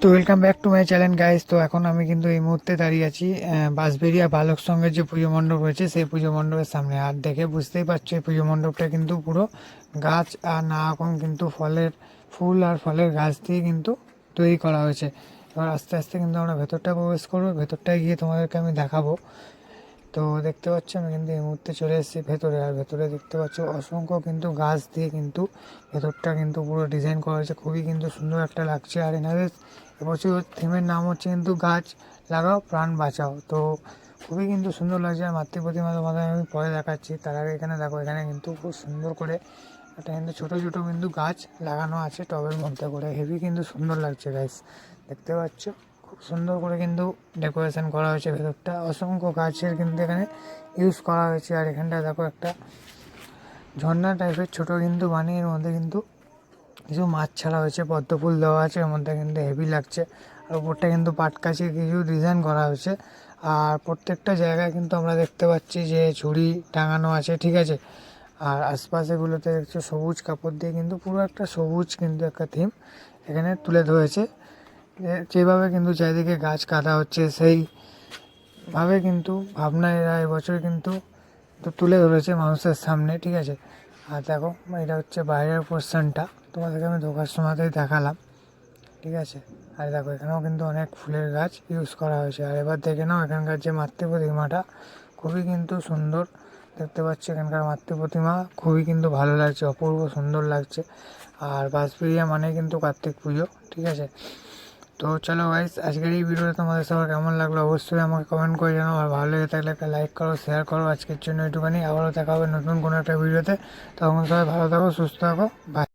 তো welcome back to my channel guys তো এখন আমি কিন্তু এই মুহূর্তে দাঁড়িয়ে আছি বাঁশবেরিয়া বালক সঙ্গের যে পুজো মণ্ডপ রয়েছে, সেই পুজো মণ্ডপের সামনে। আর দেখে বুঝতেই পারছ, এই পুজো মণ্ডপটা কিন্তু পুরো গাছ আর নানারকম কিন্তু ফলের, ফুল আর ফলের গাছ দিয়ে কিন্তু তৈরি করা হয়েছে। এবার আস্তে আস্তে কিন্তু আমরা ভেতরটা প্রবেশ করব, ভেতরটায় গিয়ে তোমাদেরকে আমি দেখাবো। তো দেখতে পাচ্ছ আমি কিন্তু এই মুহূর্তে চলে এসেছি ভেতরে। আর ভেতরে দেখতে পাচ্ছ অসংখ্য কিন্তু গাছ দিয়ে কিন্তু ভেতরটা কিন্তু পুরো ডিজাইন করা হয়েছে। খুবই কিন্তু সুন্দর একটা লাগছে। আর এনাদের এবছর থিমের নাম হচ্ছে কিন্তু গাছ লাগাও, প্রাণ বাঁচাও। তো খুবই কিন্তু সুন্দর লাগছে। আর মাতৃ প্রতিমা তোমাদের আমি পরে দেখাচ্ছি। তার আগে এখানে দেখো, এখানে কিন্তু খুব সুন্দর করে একটা কিন্তু ছোটো ছোটো কিন্তু গাছ লাগানো আছে টবের মধ্যে করে। হেভি কিন্তু সুন্দর লাগছে গাছ দেখতে পাচ্ছ? খুব সুন্দর করে কিন্তু ডেকোরেশন করা হয়েছে ভেতরটা। অসংখ্য গাছের কিন্তু এখানে ইউজ করা হয়েছে। আর এখানটা দেখো একটা ঝর্ণা টাইপের ছোট কিন্তু বানিয়ে এর মধ্যে কিন্তু কিছু মাছ ছাড়া হয়েছে, পদ্ম ফুল দেওয়া আছে, এর মধ্যে কিন্তু হেভি লাগছে। আর উপরটা কিন্তু পাটকাছি কিছু ডিজাইন করা হয়েছে। আর প্রত্যেকটা জায়গায় কিন্তু আমরা দেখতে পাচ্ছি যে ঝুড়ি টাঙানো আছে, ঠিক আছে? আর আশপাশেগুলোতে দেখছ সবুজ কাপড় দিয়ে কিন্তু পুরো একটা সবুজ কিন্তু একটা থিম এখানে তুলে ধরেছে। যেভাবে কিন্তু চারিদিকে গাছ কাটা হচ্ছে সেই ভাবে কিন্তু ভাবনা এরা এবছর কিন্তু তুলে ধরেছে মানুষের সামনে, ঠিক আছে? আর দেখো, এটা হচ্ছে বাইরের পোর্শনটা, তোমাদেরকে আমি ঢোকার সময়তেই দেখালাম, ঠিক আছে? আর দেখো, এখানেও কিন্তু অনেক ফুলের গাছ ইউজ করা হয়েছে। আর এবার দেখে নাও, এখানকার যে মাতৃ প্রতিমাটা, খুবই কিন্তু সুন্দর দেখতে পাচ্ছি এখানকার মাতৃ প্রতিমা, খুবই কিন্তু ভালো লাগছে, অপূর্ব সুন্দর লাগছে। আর বাঁশবেড়িয়া মানে কিন্তু কার্তিক পুজো, ঠিক আছে? তো চলো ভাইস আজকের এই ভিডিওটা তোমাদের সবার কেমন লাগল অবশ্যই আমাকে কমেন্ট করে জানো আর ভালো লেগে থাকলে একটা লাইক করো শেয়ার করো। আজকের জন্য একটুখানি আবারও দেখা হবে নতুন কোনো একটা ভিডিওতে তখন সবাই ভালো থাকো, সুস্থ থাকো। বাই